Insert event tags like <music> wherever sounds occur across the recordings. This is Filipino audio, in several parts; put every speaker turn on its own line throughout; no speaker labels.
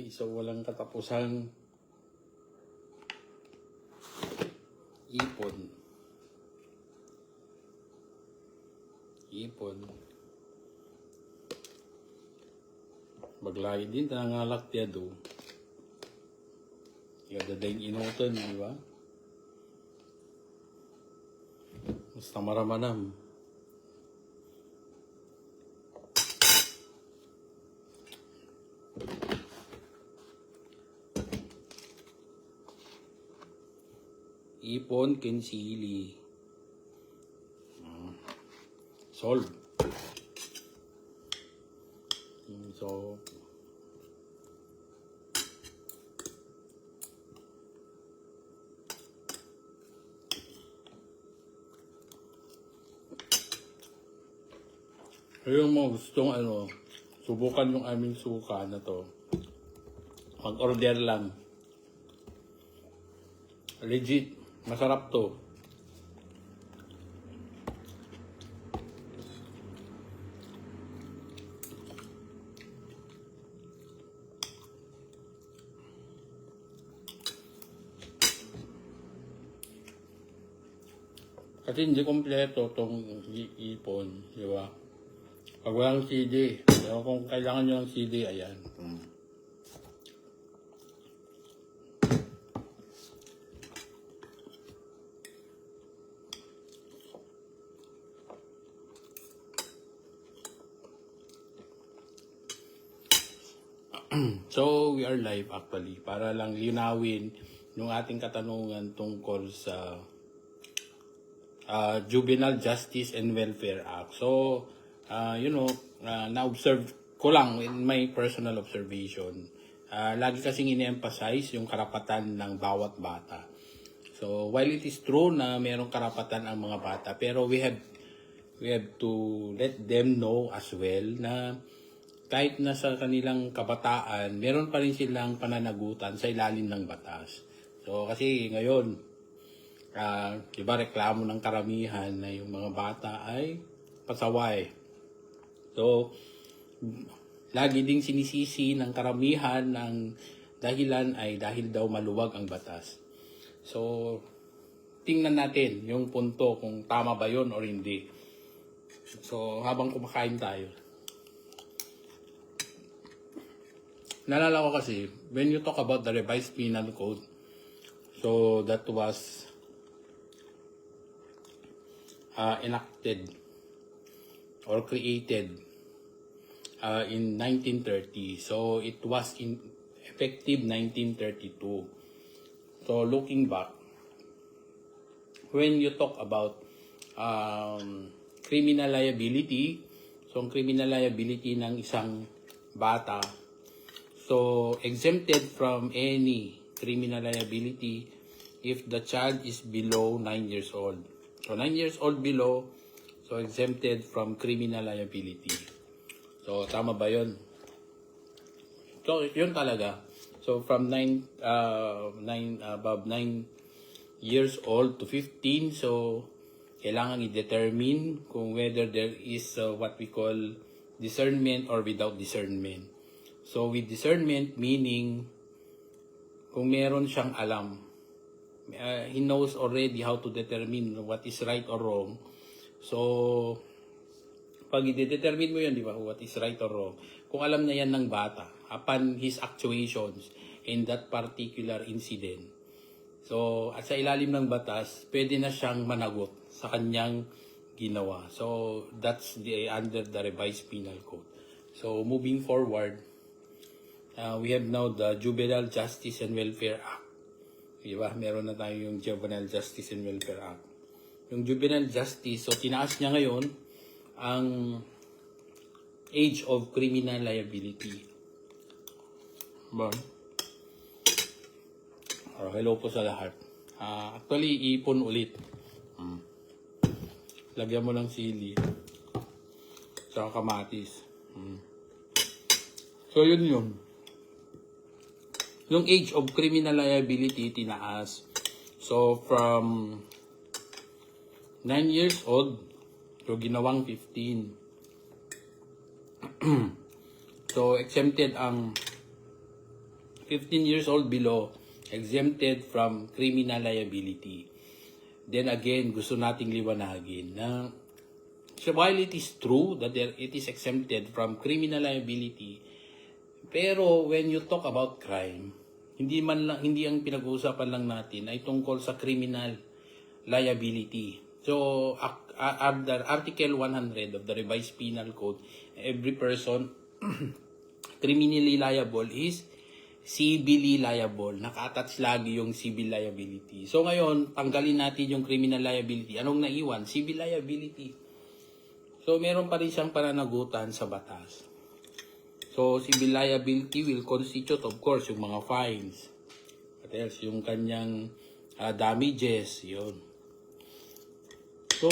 Okay, so walang katapusang ipon. Ipon. Baglagi din tangangalak tiya do. Kada daing inutan, di ba? Basta maramanam. Ipon kinsili. Mm. Solve. Mm, So, yung mga gustong ano, subukan yung aming suka na to. Mag-order lang. Legit, masarap to. Kasi hindi kompleto tong ipon, di ba? Pag walang CD, pero kung kailangan nyo ng CD, ayan. Mm. So, we are live actually para lang linawin yung ating katanungan tungkol sa uh, Juvenile Justice and Welfare Act. So, uh, you know, uh, na-observe ko lang in my personal observation. Uh, lagi kasing ini-emphasize yung karapatan ng bawat bata. So, while it is true na mayroong karapatan ang mga bata, pero we have we have to let them know as well na kahit na sa kanilang kabataan, meron pa rin silang pananagutan sa ilalim ng batas. So, kasi ngayon, Ah, di ba reklamo ng karamihan na yung mga bata ay pasaway. So, lagi ding sinisisi ng karamihan ng dahilan ay dahil daw maluwag ang batas. So, tingnan natin yung punto kung tama ba yon or hindi. So, habang kumakain tayo. Nalala ko kasi, when you talk about the revised penal code, so that was uh, enacted or created uh, in 1930. So it was in effective 1932. So looking back, when you talk about um, criminal liability, so ang criminal liability ng isang bata, so exempted from any criminal liability if the child is below 9 years old. So 9 years old below, so exempted from criminal liability. So tama ba 'yon? So yun talaga. So from 9 uh, 9 above 9 years old to 15, so kailangan i-determine kung whether there is uh, what we call discernment or without discernment. So with discernment meaning kung meron siyang alam uh, he knows already how to determine what is right or wrong. So, pag i-determine mo yun, di ba, what is right or wrong, kung alam na yan ng bata, upon his actuations in that particular incident, so, at sa ilalim ng batas, pwede na siyang managot sa kanyang ginawa. So, that's the under the revised penal code. So, moving forward, uh, we have now the Juvenile Justice and Welfare Act. Di ba? Meron na tayo yung Juvenile Justice and Welfare Act. Yung Juvenile Justice, so tinaas niya ngayon ang age of criminal liability. Ba? Oh, hello po sa lahat. Ah, actually, ipon ulit. Hmm. Lagyan mo ng sili. Saka kamatis. Hmm. So, yun yun yung age of criminal liability tinaas. So, from 9 years old, so ginawang 15. <clears throat> so, exempted ang 15 years old below, exempted from criminal liability. Then again, gusto nating liwanagin na so while it is true that there, it is exempted from criminal liability, pero when you talk about crime, hindi man lang hindi ang pinag-uusapan lang natin ay tungkol sa criminal liability. So under Article 100 of the Revised Penal Code, every person <clears throat> criminally liable is civilly liable. Naka-attach lagi yung civil liability. So ngayon, tanggalin natin yung criminal liability. Anong naiwan? Civil liability. So meron pa rin siyang pananagutan sa batas. So civil liability will constitute of course yung mga fines. What else? Yung kanyang ah, damages, yun. So,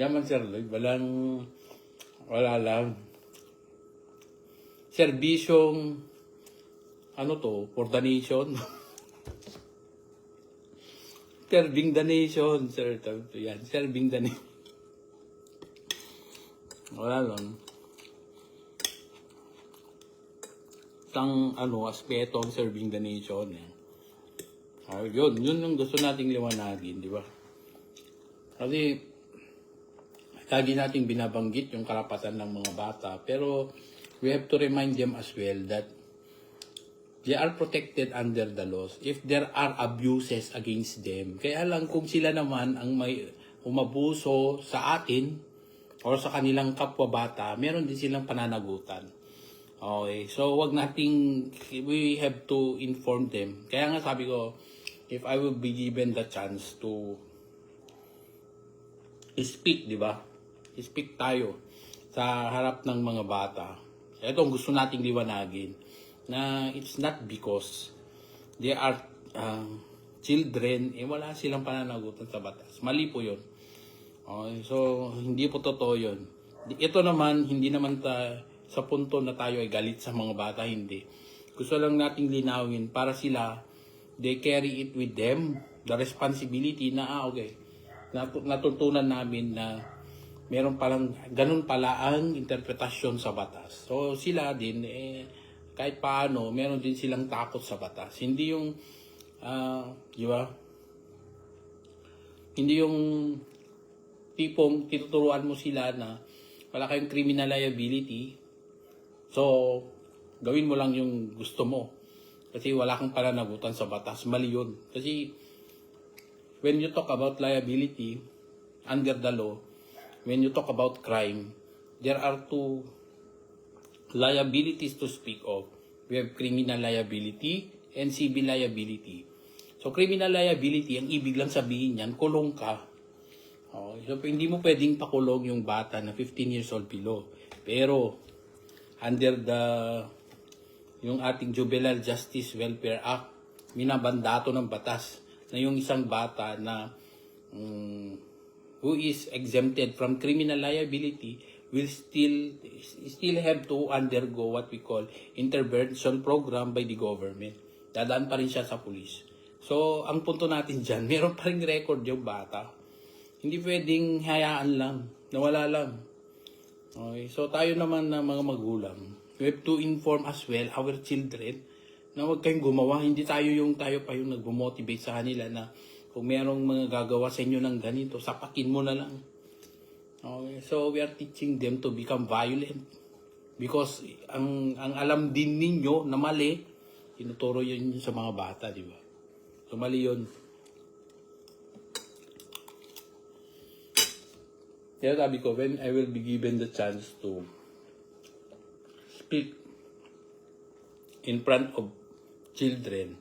Yaman Sir Lloyd, walang, wala lang. Serbisyong, ano to, for the nation. <laughs> Serving the nation, sir. Yan, serving the nation. Wala lang. Isang, ano, aspeto ang serving the nation. Eh. Ah, yun, yun yung gusto nating liwanagin, di ba? Kasi, lagi nating binabanggit yung karapatan ng mga bata. Pero, we have to remind them as well that they are protected under the laws if there are abuses against them. Kaya lang kung sila naman ang may umabuso sa atin or sa kanilang kapwa bata, meron din silang pananagutan. Okay, so wag nating, we have to inform them. Kaya nga sabi ko, if I will be given the chance to speak, di ba? Speak tayo sa harap ng mga bata. Ito ang gusto nating liwanagin na it's not because they are um, children, eh wala silang pananagutan sa batas. Mali po yun. Okay, so, hindi po totoo yun. Ito naman, hindi naman ta, sa punto na tayo ay galit sa mga bata, hindi. Gusto lang nating linawin para sila, they carry it with them, the responsibility na, ah, okay, natu- natutunan namin na meron palang, ganun pala ang interpretasyon sa batas. So, sila din, eh, kahit paano, meron din silang takot sa batas. Hindi yung, ah, di ba? Hindi yung tipong tinuturuan mo sila na wala kayong criminal liability, so gawin mo lang yung gusto mo. Kasi wala kang pananagutan sa batas. Mali yun. Kasi when you talk about liability under the law, when you talk about crime, there are two liabilities to speak of. We have criminal liability and civil liability. So criminal liability, ang ibig lang sabihin yan, kulong ka. Okay, so hindi mo pwedeng pakulong yung bata na 15 years old below. Pero under the yung ating Juvenile Justice Welfare Act, minabandato ng batas na yung isang bata na mm, who is exempted from criminal liability will still still have to undergo what we call intervention program by the government. Dadaan pa rin siya sa pulis. So, ang punto natin <laughs> dyan, meron pa rin record yung bata. Hindi pwedeng hayaan lang, nawala lang. Okay, so tayo naman na mga magulang, we have to inform as well our children na huwag kayong gumawa. Hindi tayo yung tayo pa yung nagbo-motivate sa kanila na kung merong mga gagawa sa inyo ng ganito, sapakin mo na lang. Okay, so we are teaching them to become violent. Because ang ang alam din ninyo na mali, tinuturo yun sa mga bata, di ba? So mali yun. Kaya sabi ko, when I will be given the chance to speak in front of children,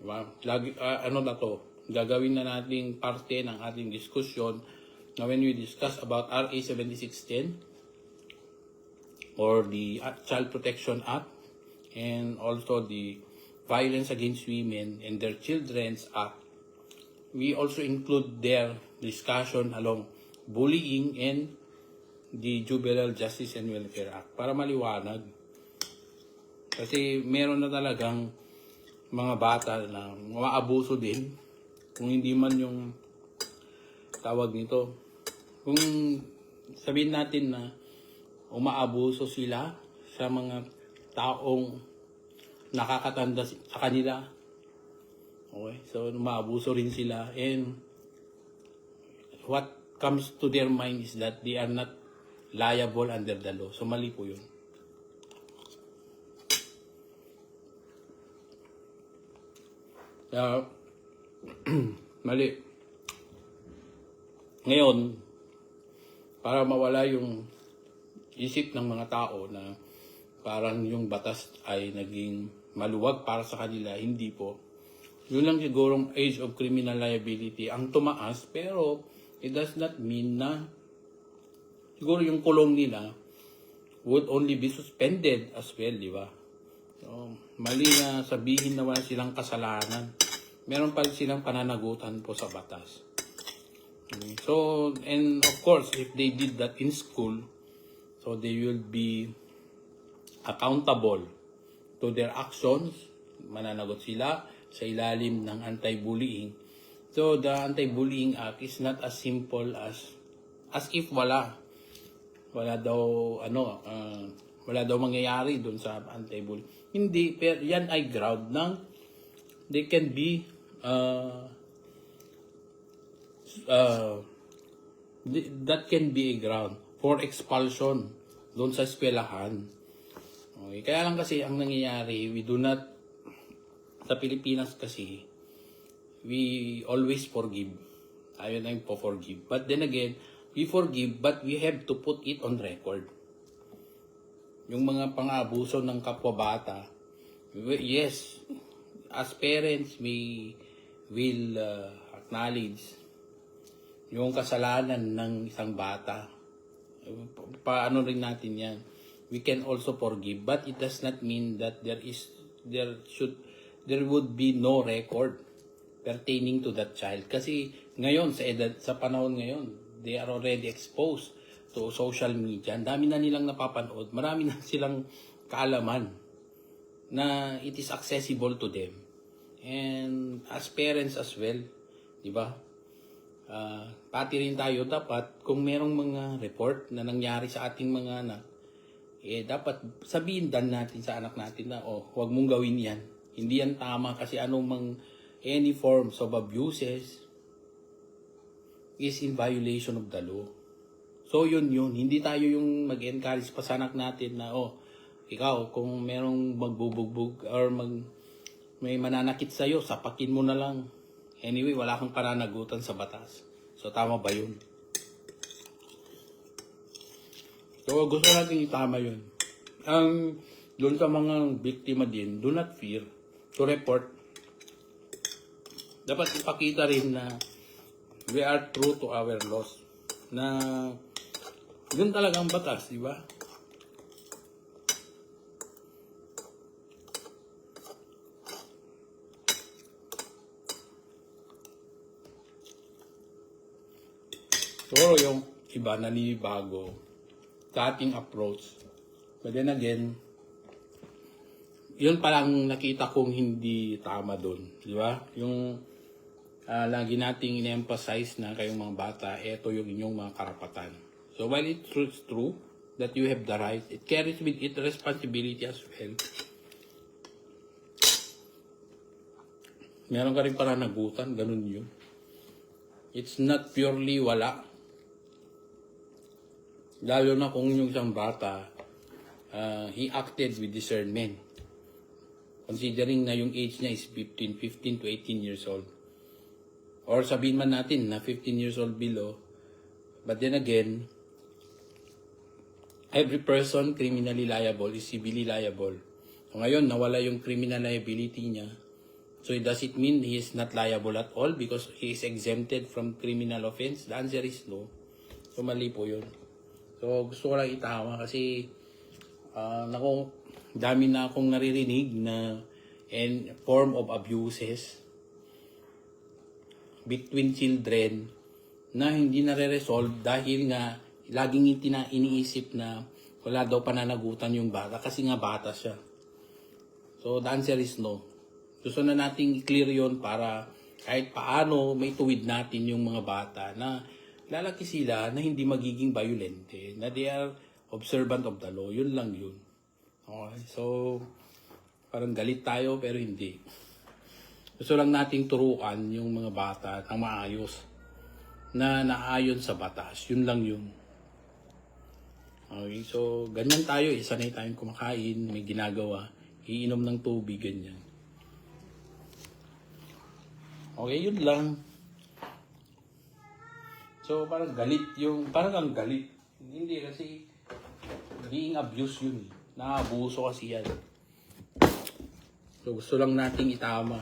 diba? Lagi, ah, ano na to, gagawin na nating parte ng ating diskusyon na when we discuss about RA 7610 or the uh, Child Protection Act and also the Violence Against Women and Their Children's Act, we also include their discussion along bullying and the Juvenile Justice and Welfare Act para maliwanag. Kasi meron na talagang mga bata na maabuso din kung hindi man yung tawag nito. Kung sabihin natin na umaabuso sila sa mga taong nakakatanda sa kanila. Okay? So, maabuso rin sila. And what comes to their mind is that they are not liable under the law. So, mali po yun. Kaya, <clears throat> mali. Ngayon, para mawala yung isip ng mga tao na parang yung batas ay naging maluwag para sa kanila, hindi po. Yun lang sigurong age of criminal liability ang tumaas, pero it does not mean na siguro yung kulong nila would only be suspended as well, di ba? So, mali na sabihin na wala silang kasalanan. Meron pa silang pananagutan po sa batas. Okay. So, and of course, if they did that in school, so they will be accountable to their actions. Mananagot sila sa ilalim ng anti-bullying. So, the anti-bullying act is not as simple as as if wala. Wala daw, ano, ah, wala daw mangyayari doon sa anti-bullying. Hindi, pero yan ay ground ng they can be uh, uh, th- that can be a ground for expulsion doon sa eskwelahan. Okay. Kaya lang kasi ang nangyayari, we do not, sa Pilipinas kasi, we always forgive. Ayaw na yung po-forgive. But then again, we forgive but we have to put it on record. Yung mga pang-abuso ng kapwa bata, yes, as parents, we will uh, acknowledge yung kasalanan ng isang bata. Pa- Paano rin natin yan? We can also forgive, but it does not mean that there is, there should, there would be no record pertaining to that child. Kasi ngayon, sa edad, sa panahon ngayon, they are already exposed to social media. Ang dami na nilang napapanood. Marami na <laughs> silang kaalaman na it is accessible to them. And as parents as well, di ba? Ah, pati rin tayo dapat kung merong mga report na nangyari sa ating mga anak, eh dapat sabihin dan natin sa anak natin na oh, huwag mong gawin 'yan. Hindi yan tama kasi anong mang any forms of abuses is in violation of the law. So yun yun, hindi tayo yung mag-encourage pa sa natin na oh, ikaw kung merong magbubugbog or mag may mananakit sa iyo, sapakin mo na lang. Anyway, wala kang pananagutan sa batas. So tama ba yun? So gusto natin itama yun. Ang doon sa mga biktima din, do not fear to report. Dapat ipakita rin na we are true to our laws. Na yun talaga ang batas, di ba? Siguro yung iba naninibago sa ating approach. But then again, yun palang nakita kong hindi tama doon. Di ba? Yung ah, lagi nating in-emphasize na kayong mga bata, eto yung inyong mga karapatan. So while it's true, it's true that you have the right, it carries with it responsibility as well. Meron ka rin pananagutan, ganun yun. It's not purely wala. Lalo na kung yung isang bata, uh, he acted with discernment. Considering na yung age niya is 15, 15 to 18 years old. Or sabihin man natin na 15 years old below. But then again, every person criminally liable is civilly liable. So ngayon, nawala yung criminal liability niya. So does it mean he is not liable at all because he is exempted from criminal offense? The answer is no. So mali po yun. So gusto ko lang itama kasi ah naku, dami na akong naririnig na and form of abuses between children na hindi nare-resolve dahil nga laging itina iniisip na wala daw pananagutan yung bata kasi nga bata siya. So the answer is no. Gusto na nating i-clear yon para kahit paano may tuwid natin yung mga bata na lalaki sila na hindi magiging violente, na they are observant of the law. Yun lang yun. Okay, so parang galit tayo pero hindi. Gusto lang nating turuan yung mga bata ng maayos na naayon sa batas. Yun lang yun. Okay, so ganyan tayo eh. Sanay tayong kumakain, may ginagawa, iinom ng tubig, ganyan. Okay, yun lang. So parang galit yung, parang ang galit. Hindi kasi being abused yun eh. Naabuso kasi yan. So gusto lang nating itama.